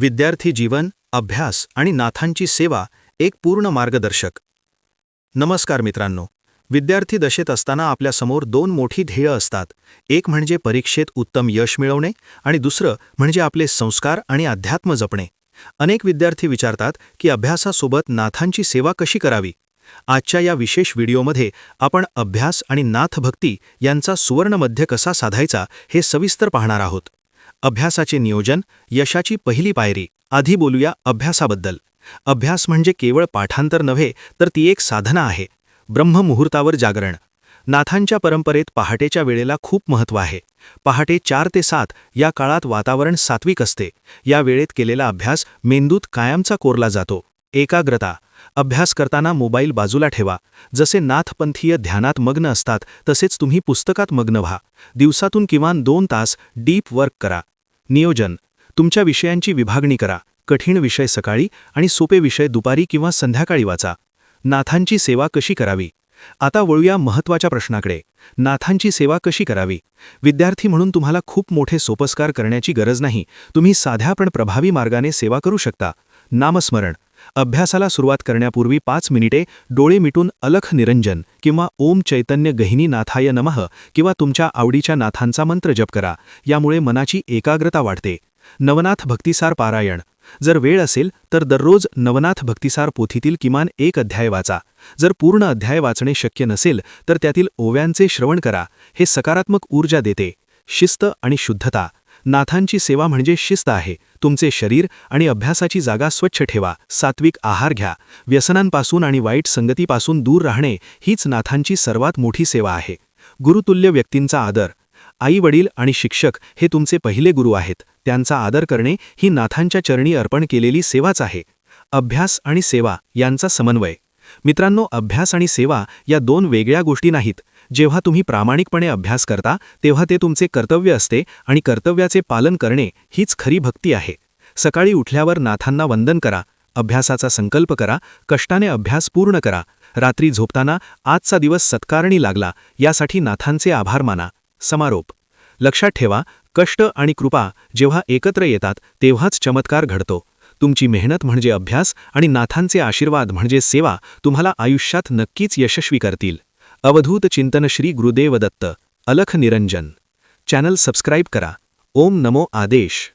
विद्यार्थी जीवन अभ्यास आणि नाथांची सेवा एक पूर्ण मार्गदर्शक. नमस्कार मित्रांनो. विद्यार्थी दशेत असताना आपल्यासमोर दोन मोठी ध्येय असतात. एक म्हणजे परीक्षेत उत्तम यश मिळवणे आणि दुसरं म्हणजे आपले संस्कार आणि अध्यात्म जपणे. अनेक विद्यार्थी विचारतात की अभ्यासासोबत नाथांची सेवा कशी करावी? आजच्या या विशेष व्हिडिओमध्ये आपण अभ्यास आणि नाथभक्ती यांचा सुवर्णमध्य कसा साधायचा हे सविस्तर पाहणार आहोत. अभ्यासाचे नियोजन यशाची पहिली पायरी. आधी बोलूया अभ्यासाबद्दल. अभ्यास म्हणजे केवळ पाठांतर नव्हे तर ती एक साधना आहे. ब्रह्ममुहूर्तावर जागरण. नाथांच्या परंपरेत पहाटेच्या वेळेला खूप महत्त्व आहे. पहाटे चार ते सात या काळात वातावरण सात्विक असते. या वेळेत केलेला अभ्यास मेंदूत कायमचा कोरला जातो. एकाग्रता. अभ्यास करताना मोबाईल बाजूला ठेवा. जसे नाथपंथीय ध्यानात मग्न असतात तसेच तुम्ही पुस्तकात मग्न व्हा. दिवसातून किमान दोन तास डीप वर्क करा. नियोजन. तुमच्या विषयांची विभागणी करा. कठीण विषय सकाळी आणि सोपे विषय दुपारी किंवा संध्याकाळी वाचा. नाथांची सेवा कशी करावी? आता वळूया महत्त्वाच्या प्रश्नाकडे. नाथांची सेवा कशी करावी? विद्यार्थी म्हणून तुम्हाला खूप मोठे सोपस्कार करण्याची गरज नाही. तुम्ही साध्या पण प्रभावी मार्गाने सेवा करू शकता. नामस्मरण. अभ्यासाला सुरुवात करण्यापूर्वी पाच मिनिटे डोळे मिटून अलख निरंजन किंवा ओम चैतन्य गहिनी नाथाय नमः किंवा तुमच्या आवडीच्या नाथांचा मंत्र जप करा. यामुळे मनाची एकाग्रता वाढते. नवनाथ भक्तिसार पारायण. जर वेळ असेल तर दररोज नवनाथ भक्तिसार पोथीतील किमान एक अध्याय वाचा. जर पूर्ण अध्याय वाचणे शक्य नसेल तर त्यातील ओव्यांचे श्रवण करा. हे सकारात्मक ऊर्जा देते. शिस्त आणि शुद्धता. नाथांची सेवा म्हणजे शिस्त आहे. तुमचे शरीर आणि अभ्यासाची जागा स्वच्छ ठेवा. सात्विक आहार घ्या. व्यसनांपासून आणि वाईट संगतीपासून दूर राहणे हीच नाथांची सर्वात मोठी सेवा आहे. गुरुतुल्य व्यक्तींचा आदर. आई वडील आणि शिक्षक हे तुमचे पहिले गुरु आहेत. त्यांचा आदर करणे ही नाथांच्या चरणी अर्पण केलेली सेवाच आहे. अभ्यास आणि सेवा यांचा समन्वय. मित्रांनो अभ्यास आणि सेवा या दोन वेगळ्या गोष्टी नाहीत. जेव्हा तुम्ही प्रामाणिकपणे अभ्यास करता तेव्हा ते तुमचे कर्तव्य असते आणि कर्तव्याचे पालन करणे हीच खरी भक्ती आहे. सकाळी उठल्यावर नाथांना वंदन करा अभ्यासाचा संकल्प करा कष्टाने अभ्यास पूर्ण करा रात्री झोपताना आजचा दिवस सत्कारणी लागला यासाठी नाथांचे आभार माना. समारोप. लक्षात ठेवा कष्ट आणि कृपा जेव्हा एकत्र येतात तेव्हाच चमत्कार घडतो. तुमची मेहनत म्हणजे अभ्यास आणि नाथांचे आशीर्वाद म्हणजे सेवा तुम्हाला आयुष्यात नक्कीच यशस्वी करतील. अवधूत चिंतन श्री गुरुदेव दत्त अलख निरंजन. चॅनल सबस्क्राईब करा. ओम नमो आदेश.